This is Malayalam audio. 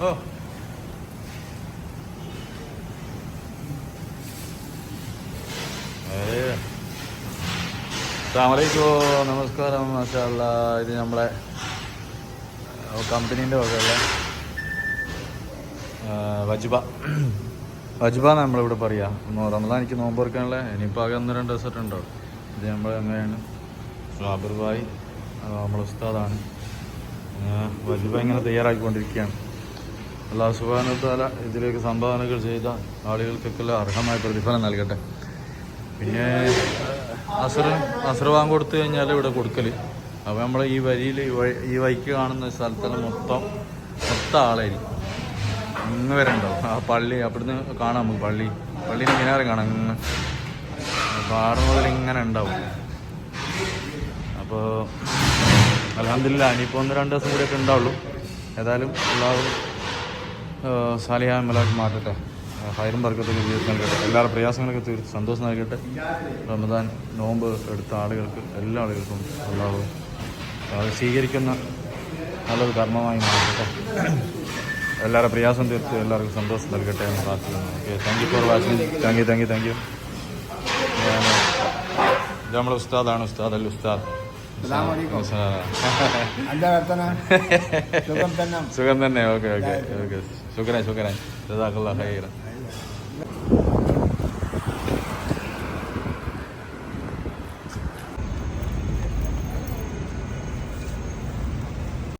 ഓ. അസ്സാമലൈക്കോ നമസ്കാരം മാഷാല്ല ഇത് നമ്മളെ കമ്പനീന്റെ വകയുള്ള വജുബ. വജുബ നമ്മളിവിടെ പറയുക റമദാനിക്ക് നോമ്പ് തുറക്കാനുള്ള. ഇനിയിപ്പോൾ ആകെ ഒന്ന് രണ്ട് ദിവസമായിട്ട് ഉണ്ടാവും ഇത് നമ്മൾ അങ്ങനെയാണ് സാബിർ ഭായ് നമ്മളെ ഉസ്താദാണ്. വജ്ബ ഇങ്ങനെ തയ്യാറാക്കിക്കൊണ്ടിരിക്കുകയാണ്. അള്ളാഹു സുബാനത്താല ഇതിലേക്ക് സംഭാവനകൾ ചെയ്ത ആളുകൾക്കൊക്കെ അർഹമായ പ്രതിഫലം നൽകട്ടെ. പിന്നെ അസർ വാങ്ങി കൊടുത്തു കഴിഞ്ഞാൽ ഇവിടെ കൊടുക്കൽ അപ്പോൾ നമ്മൾ ഈ വരിയിൽ ഈ വഴിക്ക് കാണുന്ന സ്ഥലത്തെല്ലാം മൊത്തം മൊത്തം ആളായിരിക്കും. ഇങ്ങ് വരെ ഉണ്ടാവും. ആ പള്ളി അവിടുന്ന് കാണാം നമുക്ക് പള്ളി. പള്ളീന്റെ മിനാരം കാണാം ഇങ്ങ്. പാടം മുതൽ ഇങ്ങനെ ഉണ്ടാവും. അപ്പോൾ അലഹമില്ല ഇനിയിപ്പോൾ ഒന്ന് രണ്ട് ദിവസം കൂടിയൊക്കെ ഉണ്ടാവുള്ളൂ. ഏതായാലും എല്ലാവരും സാലിഹായ മലാക്ക് മാറ്റട്ടെ. ഹൈറും വർക്കത്തൊക്കെ ജീവിതം നൽകട്ടെ എല്ലാവരുടെ പ്രയാസങ്ങളൊക്കെ തീർത്ത് സന്തോഷം നൽകട്ടെ. റമദാൻ നോമ്പ് എടുത്ത ആളുകൾക്ക് എല്ലാ ആളുകൾക്കും അള്ളാഹു അത് സ്വീകരിക്കുന്ന നല്ലൊരു കർമ്മമായി മാറട്ടെ. എല്ലാവരുടെ പ്രയാസം തീർത്ത് എല്ലാവർക്കും സന്തോഷം നൽകട്ടെ എന്ന് പ്രാർത്ഥിക്കുന്നു. Okay thank you for watching thank you thank you thank you ഞാൻ ഉസ്താദാണ് ഉസ്താദ് അല്ല ഉസ്താദ്. സുഖം തന്നെ. Okay okay okay. ശുക്രൻ ശുക്രൻ. ജസാഖല്ലാ ഖൈറ